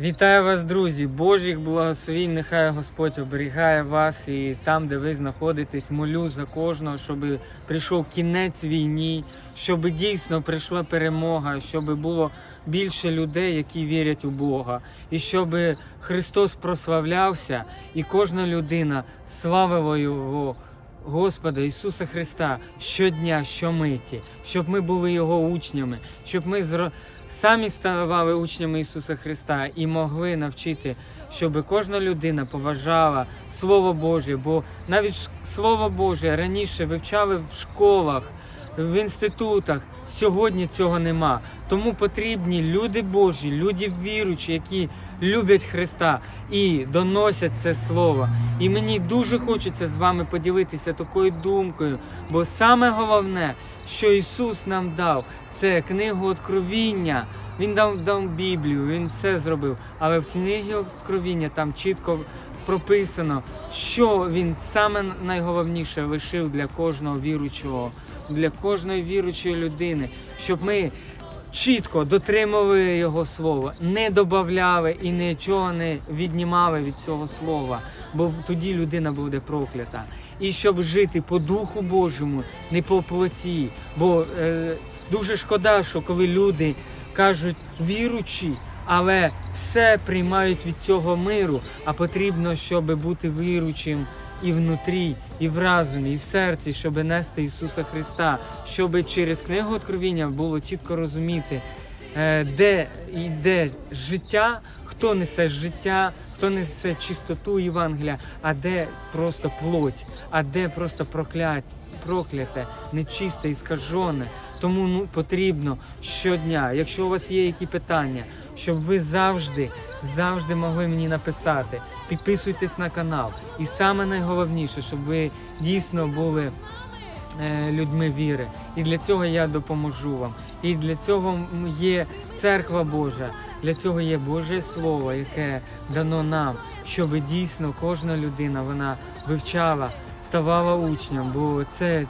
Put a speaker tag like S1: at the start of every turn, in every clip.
S1: Вітаю вас, друзі! Божих благословінь, нехай Господь оберігає вас і там, де ви знаходитесь, молю за кожного, щоб прийшов кінець війні, щоб дійсно прийшла перемога, щоб було більше людей, які вірять у Бога, і щоб Христос прославлявся, і кожна людина славила Його. Господа Ісуса Христа щодня, щомиті, щоб ми були Його учнями, щоб ми зро... самі ставали учнями Ісуса Христа і могли навчити, щоб кожна людина поважала Слово Боже, бо навіть Слово Боже раніше вивчали в школах, в інститутах. Сьогодні цього нема. Тому потрібні люди Божі, люди віруючі, які люблять Христа і доносять це слово. І мені дуже хочеться з вами поділитися такою думкою, бо саме головне, що Ісус нам дав, це книгу Откровіння. Він дав, дав Біблію, Він все зробив. Але в книгі Откровіння там чітко прописано, що він саме найголовніше лишив для кожного віруючого, для кожної віруючої людини, щоб ми чітко дотримували його слова, не додавали і нічого не віднімали від цього слова, бо тоді людина буде проклята. І щоб жити по Духу Божому, не по плоті. Бо е, дуже шкода, що коли люди кажуть віручі, але все приймають від цього миру, а потрібно, щоб бути віручим і внутрі, і в разумі, і в серці, щоб нести Ісуса Христа, щоб через книгу Откровіння було чітко розуміти, е, де йде життя, хто несе життя, хто несе чистоту Євангелія, а де просто плоть, а де просто проклять, прокляте, нечисте і скажене. Тому ну, потрібно щодня, якщо у вас є які питання, щоб ви завжди, завжди могли мені написати. Підписуйтесь на канал. І саме найголовніше, щоб ви дійсно були е, людьми віри. І для цього я допоможу вам. І для цього є церква Божа, для цього є Боже Слово, яке дано нам, щоб дійсно кожна людина вона вивчала, ставала учнем, бо це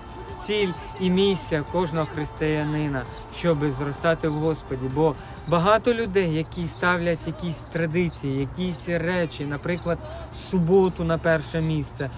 S1: ціль і місія кожного християнина, щоб зростати в Господі. Бо багато людей, які ставлять якісь традиції, якісь речі, наприклад, суботу на перше місце.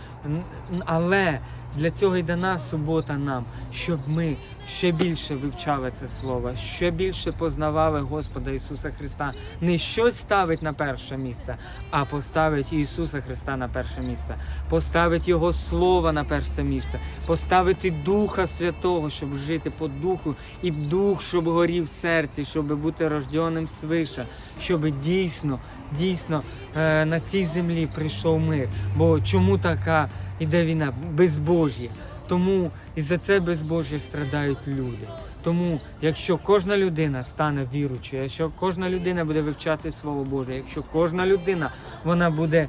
S1: Але для цього й дана субота нам, щоб ми ще більше вивчали це слово, ще більше познавали Господа Ісуса Христа. Не щось ставить на перше місце, а поставить Ісуса Христа на перше місце, поставить Його Слово на перше місце, поставити Духа Святого, щоб жити по духу, і дух, щоб горів в серці, щоб бути рожденим свише, щоб дійсно, дійсно е, на цій землі прийшов мир. Бо чому така іде війна? Безбожжя. Тому і за це безбожжя страдають люди. Тому, якщо кожна людина стане віручою, якщо кожна людина буде вивчати Слово Боже, якщо кожна людина вона буде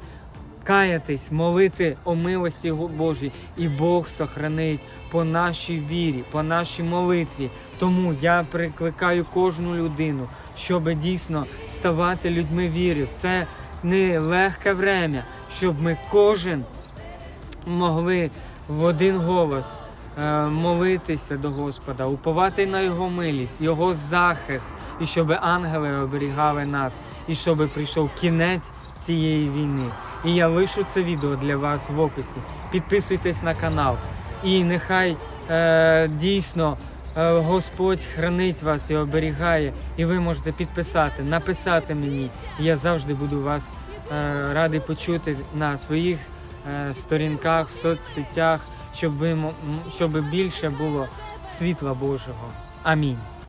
S1: каятись, молити о милості Божій, і Бог сохранить по нашій вірі, по нашій молитві. Тому я прикликаю кожну людину, щоб дійсно ставати людьми віри. Це не легке время, щоб ми кожен могли в один голос е, молитися до Господа, уповати на Його милість, Його захист, і щоб ангели оберігали нас, і щоб прийшов кінець цієї війни. І я лишу це відео для вас в описі. Підписуйтесь на канал. І нехай е, дійсно е, Господь хранить вас і оберігає, і ви можете підписати, написати мені. Я завжди буду вас е, радий почути на своїх сторінках, в соцсетях, щоб ви щоб більше було світла Божого. Амінь.